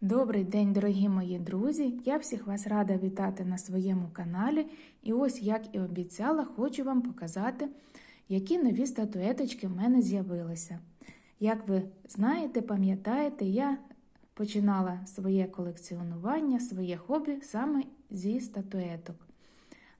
Добрий день, дорогі мої друзі! Я всіх вас рада вітати на своєму каналі. І ось, як і обіцяла, хочу вам показати, які нові статуеточки в мене з'явилися. Як ви знаєте, пам'ятаєте, я починала своє колекціонування, своє хобі саме зі статуеток.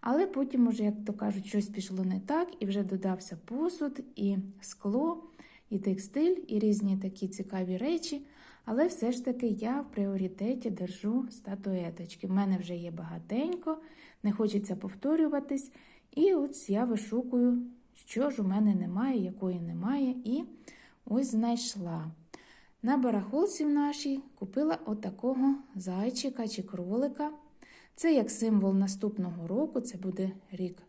Але потім, уже, як то кажуть, щось пішло не так, і вже додався посуд, і скло, і текстиль, і різні такі цікаві речі. Але все ж таки я в пріоритеті держу статуеточки. В мене вже є багатенько, не хочеться повторюватись. І ось я вишукую, що ж у мене немає, якої немає, і ось знайшла. На барахолці в нашій купила отакого зайчика чи кролика. Це як символ наступного року, це буде рік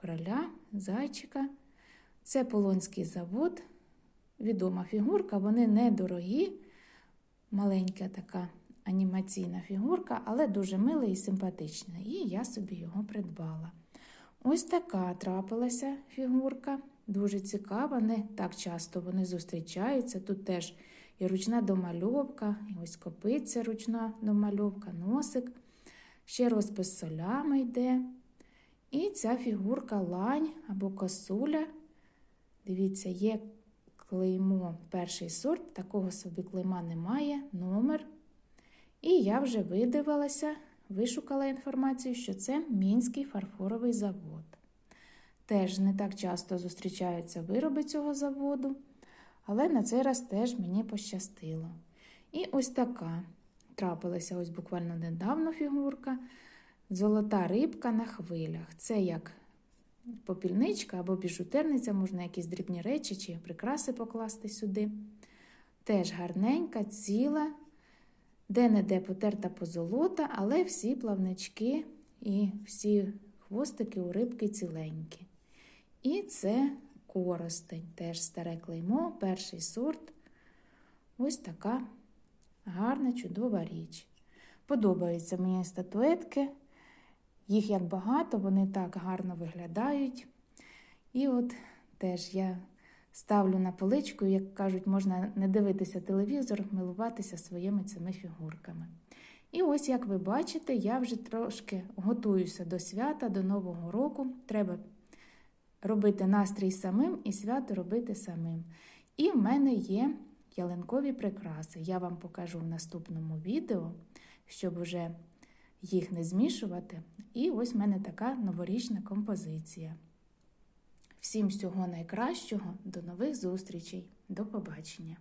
короля, зайчика. Це Полонський завод. Відома фігурка, вони недорогі. Маленька така анімаційна фігурка, але дуже мила і симпатична. І я собі його придбала. Ось така трапилася фігурка, дуже цікава, не так часто вони зустрічаються. Тут теж і ручна домальовка, і ось копиця ручна домальовка, носик, ще розпис солями йде. І ця фігурка лань або косуля. Дивіться, є клеймо перший сорт, такого собі клейма немає, номер. І я вже видивилася, вишукала інформацію, що це Мінський фарфоровий завод. Теж не так часто зустрічаються вироби цього заводу, але на цей раз теж мені пощастило. І ось така трапилася ось буквально недавно фігурка. Золота рибка на хвилях. Це як попільничка або біжутерниця, можна якісь дрібні речі чи прикраси покласти сюди. Теж гарненька, ціла, де-не-де потерта позолота, але всі плавнички і всі хвостики у рибки ціленькі. І це коростень, теж старе клеймо, перший сорт. Ось така гарна, чудова річ. Подобаються мені статуетки. Їх як багато, вони так гарно виглядають. І от теж я ставлю на поличку, як кажуть, можна не дивитися телевізор, милуватися своїми цими фігурками. І ось, як ви бачите, я вже трошки готуюся до свята, до Нового року. Треба робити настрій самим і свято робити самим. І в мене є ялинкові прикраси. Я вам покажу в наступному відео, щоб вже їх не змішувати. І ось в мене така новорічна композиція. Всім всього найкращого, до нових зустрічей, до побачення!